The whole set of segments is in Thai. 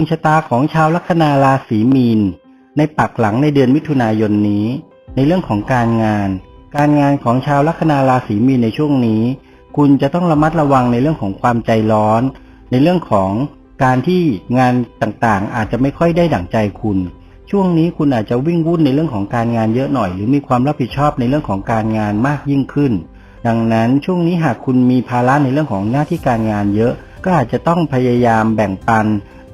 ดวงชะตาของชาวลัคนาราศีมีน ในปักหลังในเดือนมิถุนายนนี้ ในเรื่องของการงาน การงานของชาวลัคนาราศีมีนในช่วงนี้ คุณจะต้องระมัดระวังในเรื่องของความใจร้อน ในเรื่องของการที่งานต่างๆ อาจจะไม่ค่อยได้ดั่งใจคุณ ช่วงนี้คุณอาจจะวิ่งวุ่นในเรื่องของการงานเยอะหน่อย หรือมีความรับผิดชอบในเรื่องของการงานมากยิ่งขึ้น ดังนั้นช่วงนี้หากคุณมีภาระในเรื่องของหน้าที่การงานเยอะ ก็อาจจะต้องพยายามแบ่งปัน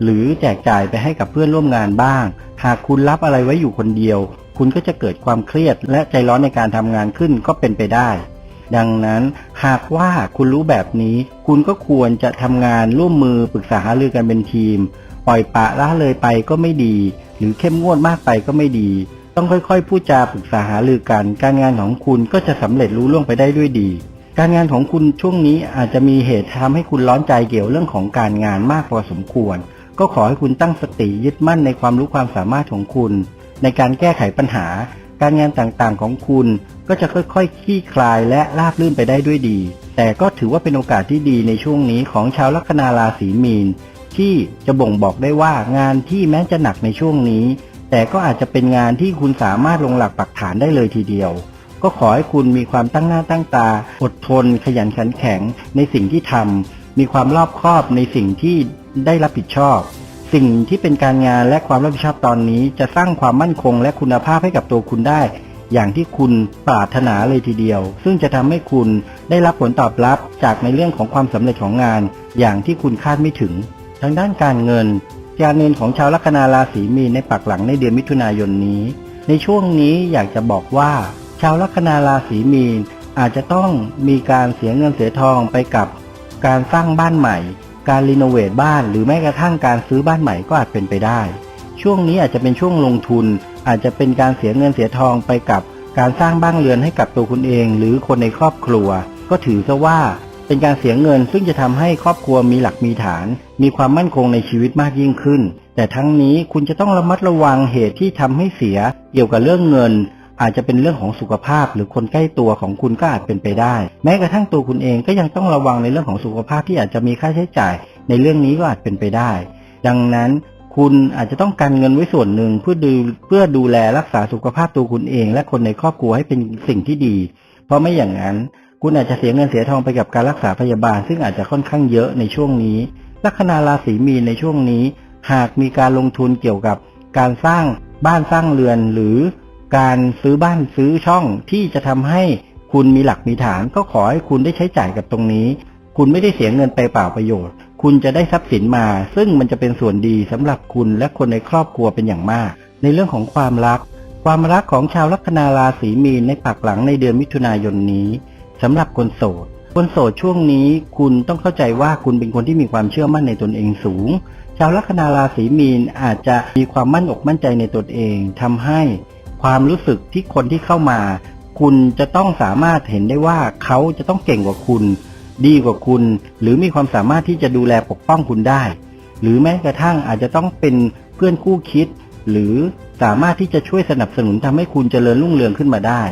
หรือแจกจ่ายไปให้กับเพื่อนร่วมงานบ้าง หากคุณรับอะไรไว้อยู่คนเดียว คุณก็จะเกิดความเครียดและใจร้อนในการทำงานขึ้นก็เป็นไปได้ ดังนั้นหากว่าคุณรู้แบบนี้ คุณก็ควรจะทำงานร่วมมือปรึกษาหารือกันเป็นทีม ปล่อยปะละเลยไปก็ไม่ดี หรือเข้มงวดมากไปก็ไม่ดี ต้องค่อยๆ พูดจาปรึกษาหารือกัน การงานของคุณก็จะสำเร็จรู้ล่วงไปได้ด้วยดีการงานของคุณช่วงนี้อาจจะมีเหตุทำให้คุณร้อนใจเกี่ยวเรื่องของการงานมากพอสมควร ก็ขอให้คุณตั้งสติยึดมั่นในความรู้ความสามารถของคุณ ในการแก้ไขปัญหา การงานต่างๆของคุณก็จะค่อยๆคลี่คลายและราบรื่นไปได้ด้วยดี แต่ก็ถือว่าเป็นโอกาสที่ดีในช่วงนี้ของชาวลัคนาราศีมีน ที่จะบ่งบอกได้ว่างานที่แม้จะหนักในช่วงนี้ แต่ก็อาจจะเป็นงานที่คุณสามารถลงหลักปักฐานได้เลยทีเดียว ก็ขอให้คุณมีความตั้งหน้าตั้งตา อดทน ขยันขันแข็งในสิ่งที่ทำมีความรอบคอบในสิ่งที่ ได้รับผิดชอบ สิ่งที่เป็นการงานและความรับผิดชอบตอนนี้ จะสร้างความมั่นคงและคุณภาพให้กับตัวคุณได้ อย่างที่คุณปรารถนาเลยทีเดียว ซึ่งจะทำให้คุณได้รับผลตอบรับจากในเรื่องของความสำเร็จของงาน อย่างที่คุณคาดไม่ถึง ทางด้านการเงิน การเงินของชาวลัคนาราศีมีนในปักหลังในเดือนมิถุนายนนี้ ในช่วงนี้อยากจะบอกว่า ชาวลัคนาราศีมีนอาจจะต้องมีการเสียเงินเสียทองไปกับการสร้างบ้านใหม่ การรีโนเวทบ้านหรือแม้กระทั่งการซื้อบ้านใหม่ก็อาจเป็นไปได้ ช่วงนี้อาจจะเป็นช่วงลงทุน อาจจะเป็นการเสียเงินเสียทองไปกับการสร้างบ้านเรือนให้กับตัวคุณเอง หรือคนในครอบครัว ก็ถือซะว่าเป็นการเสียเงินซึ่งจะทำให้ครอบครัวมีหลักมีฐาน มีความมั่นคงในชีวิตมากยิ่งขึ้น แต่ทั้งนี้คุณจะต้องระมัดระวังเหตุที่ทำให้เสีย เกี่ยวกับเรื่องเงิน อาจจะเป็นเรื่องของสุขภาพ หรือคนใกล้ตัวของคุณก็อาจเป็นไปได้ แม้กระทั่งตัวคุณเองก็ยังต้องระวังในเรื่องของสุขภาพที่อาจจะมีค่าใช้จ่าย ในเรื่องนี้ก็อาจเป็นไปได้ ดังนั้นคุณอาจจะต้องการเงินไว้ส่วนหนึ่งเพื่อดูเพื่อดูแลรักษาสุขภาพตัวคุณเอง และคนในครอบครัวให้เป็นสิ่งที่ดี เพราะไม่อย่างนั้น คุณอาจจะเสียเงินเสียทองไปกับการรักษาพยาบาล ซึ่งอาจจะค่อนข้างเยอะในช่วงนี้ลัคนาราศีมีนในช่วงนี้ หากมีการลงทุนเกี่ยวกับการสร้างบ้านสร้างเรือนหรือ การซื้อบ้านซื้อช่องที่จะทำให้คุณมีหลักมีฐาน ก็ขอให้คุณได้ใช้จ่ายกับตรงนี้ คุณไม่ได้เสียเงินไปเปล่าประโยชน์ คุณจะได้ทรัพย์สินมา ซึ่งมันจะเป็นส่วนดีสำหรับคุณและคนในครอบครัวเป็นอย่างมาก ในเรื่องของความรัก ความรักของชาวลัคนาราศีมีนในปักหลังในเดือนมิถุนายนนี้สำหรับคนโสดคนโสดช่วงนี้คุณต้องเข้าใจว่าคุณเป็นคนที่มีความเชื่อมั่นในตนเองสูง ชาวลัคนาราศีมีนอาจจะมีความมั่นอกมั่นใจในตนเองทำให้ ความรู้สึกที่คนที่เข้ามา คุณจะต้องสามารถเห็นได้ว่าเขาจะต้องเก่งกว่าคุณ ดีกว่าคุณ หรือมีความสามารถที่จะดูแลปกป้องคุณได้ หรือแม้กระทั่งอาจจะต้องเป็นเพื่อนคู่คิด หรือสามารถที่จะช่วยสนับสนุนทำให้คุณเจริญรุ่งเรืองขึ้นมาได้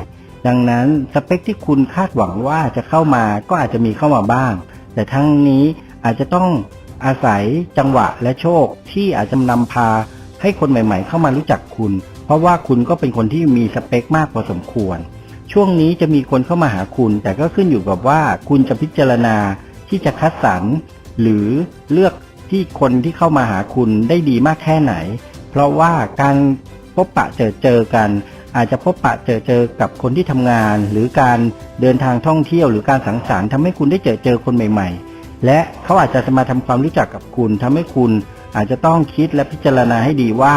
ดังนั้นสเปคที่คุณคาดหวังว่าจะเข้ามาก็อาจจะมีเข้ามาบ้าง แต่ทั้งนี้อาจจะต้องอาศัยจังหวะและโชคที่อาจจะนำพาให้คนใหม่ ๆ เข้ามารู้จักคุณ เพราะว่าคุณก็เป็นคนที่มีสเปคมากพอสมควร ช่วงนี้จะมีคนเข้ามาหาคุณ แต่ก็ขึ้นอยู่กับว่าคุณจะพิจารณาที่จะคัดสรรหรือเลือกที่คนที่เข้ามาหาคุณได้ดีมากแค่ไหน เพราะว่าการพบปะเจอเจอกัน อาจจะพบปะเจอเจอกับคนที่ทำงาน หรือการเดินทางท่องเที่ยว หรือการสังสรรค์ทำให้คุณได้เจอเจอคนใหม่ ๆ และเขาอาจจะมาทำความรู้จักกับคุณทำให้คุณอาจจะต้องคิดและพิจารณาให้ดีว่า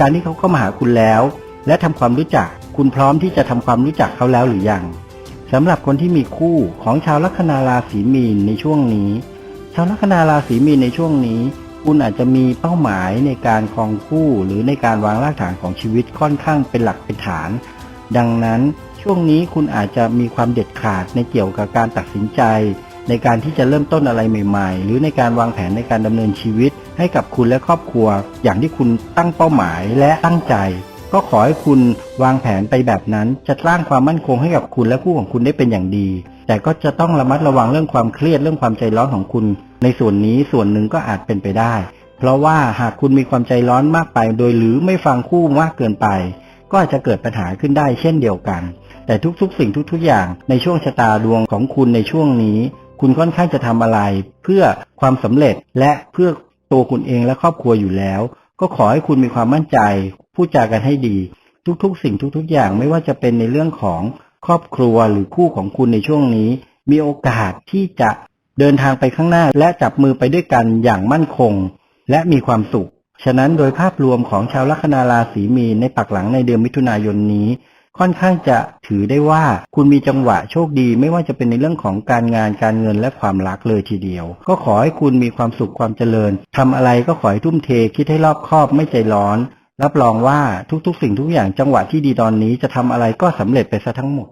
การที่เขาเข้ามาหาคุณแล้ว และทำความรู้จัก คุณพร้อมที่จะทำความรู้จักเขาแล้วหรือยังสำหรับคนที่มีคู่ของชาวลัคนาราศีมีนในช่วงนี้ ชาวลัคนาราศีมีนในช่วงนี้ คุณอาจจะมีเป้าหมายในการครองคู่หรือในการวางรากฐานของชีวิตค่อนข้างเป็นหลักเป็นฐาน ดังนั้นช่วงนี้คุณอาจจะมีความเด็ดขาดในเกี่ยวกับการตัดสินใจ ในการที่จะเริ่มต้นอะไรใหม่ ๆ หรือในการวางแผนในการดำเนินชีวิต ให้กับคุณและครอบครัว อย่างที่คุณตั้งเป้าหมายและตั้งใจ ก็ขอให้คุณวางแผนไปแบบนั้นจะสร้างความมั่นคงให้กับคุณและคู่ของคุณได้เป็นอย่างดี แต่ก็จะต้องระมัดระวังเรื่องความเครียดเรื่องความใจร้อนของคุณ ในส่วนนี้ส่วนหนึ่งก็อาจเป็นไปได้ เพราะว่าหากคุณมีความใจร้อนมากไป โดยหรือไม่ฟังคู่มากเกินไป ก็อาจจะเกิดปัญหาขึ้นได้เช่นเดียวกัน แต่ทุกๆ สิ่งทุก ๆ อย่างในช่วงชะตาดวงของคุณในช่วงนี้คุณค่อนข้างจะทำอะไร เพื่อความสำเร็จและเพื่อ ตัวคุณเองและครอบครัวอยู่แล้ว ก็ขอให้คุณมีความมั่นใจพูดจากันให้ดี ทุกๆ สิ่งทุกๆ อย่างไม่ว่าจะเป็นในเรื่องของครอบครัวหรือคู่ของคุณในช่วงนี้ มีโอกาสที่จะเดินทางไปข้างหน้า และจับมือไปด้วยกันอย่างมั่นคง และมีความสุข ฉะนั้นโดยภาพรวมของชาวลัคนาราศีมีนในปักหลังในเดือนมิถุนายนนี้ ค่อนข้างจะถือได้ว่าคุณมีจังหวะโชคดี ไม่ว่าจะเป็นในเรื่องของการงานการเงินและความรักเลยทีเดียว ก็ขอให้คุณมีความสุขความเจริญทำอะไรก็ขอให้ทุ่มเทคิดให้รอบคอบไม่ใจร้อน รับรองว่าทุกๆ สิ่งทุกอย่างจังหวะที่ดีตอนนี้จะทำอะไรก็สำเร็จไปซะทั้งหมด